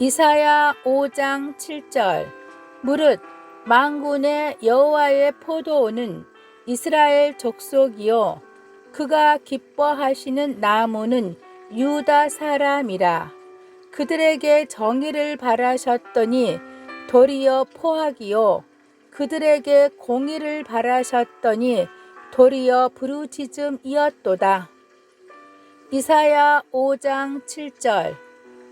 이사야 5장 7절. 무릇 만군의 여호와의 포도원은 이스라엘 족속이요. 그가 기뻐하시는 나무는 유다 사람이라. 그들에게 정의를 바라셨더니 도리어 포악이요 그들에게 공의를 바라셨더니 도리어 부르짖음이었도다. 이사야 5장 7절.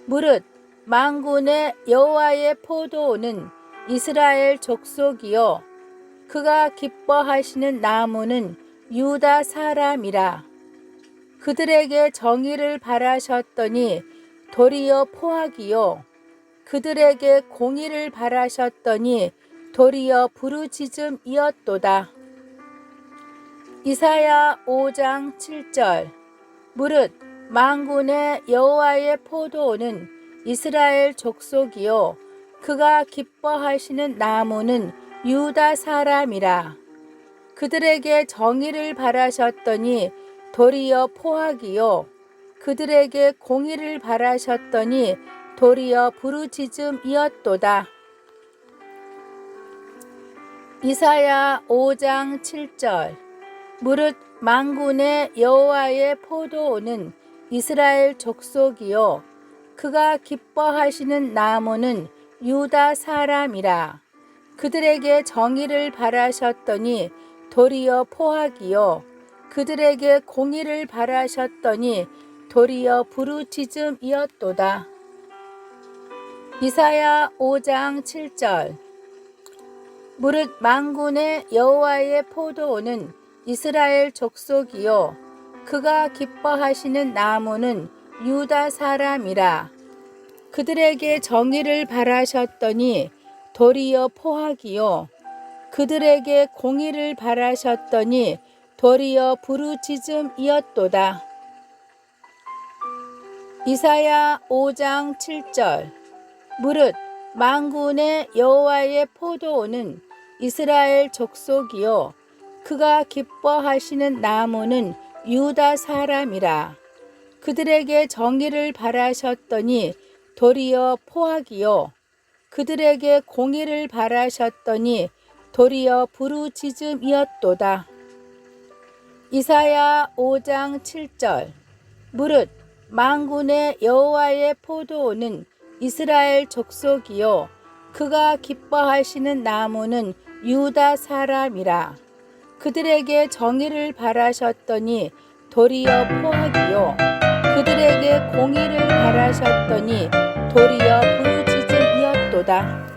무릇 만군의 여호와의 포도원은 이스라엘 족속이요. 그가 기뻐하시는 나무는 유다 사람이라. 그들에게 정의를 바라셨더니 도리어 포악이요. 그들에게 공의를 바라셨더니 도리어 부르짖음이었도다. 이사야 5장 7절. 무릇 만군의 여호와의 포도원은 이스라엘 족속이요. 그가 기뻐하시는 나무는 유다 사람이라. 그들에게 정의를 바라셨더니 도리어 포악이요. 그들에게 공의를 바라셨더니 도리어 부르짖음이었도다 이사야 5장 7절. 무릇 만군의 여호와의 포도원은 이스라엘 족속이요. 그가 기뻐하시는 나무는 유다 사람이라. 그들에게 정의를 바라셨더니 도리어 포악이요. 그들에게 공의를 바라셨더니 도리어 부르짖음이었도다. 이사야 5장 7절 무릇 만군의 여호와의 포도원은 이스라엘 족속이요. 그가 기뻐하시는 나무는 유다 사람이라. 그들에게 정의를 바라셨더니 도리어 포악이요. 그들에게 공의를 바라셨더니 도리어 부르짖음이었도다. 이사야 5장 7절. 무릇 만군의 여호와의 포도원은 이스라엘 족속이요. 그가 기뻐하시는 나무는 유다 사람이라. 그들에게 정의를 바라셨더니 도리어 포악이요. 그들에게 공의를 바라셨더니 도리어 부르짖음이었도다. 이사야 5장 7절. 무릇 만군의 여호와의 포도원은 이스라엘 족속이요 그가 기뻐하시는 나무는 유다 사람이라. 그들에게 정의를 바라셨더니 도리어 포악이요. 그들에게 공의를 바라셨더니 도리어 부르짖음이었도다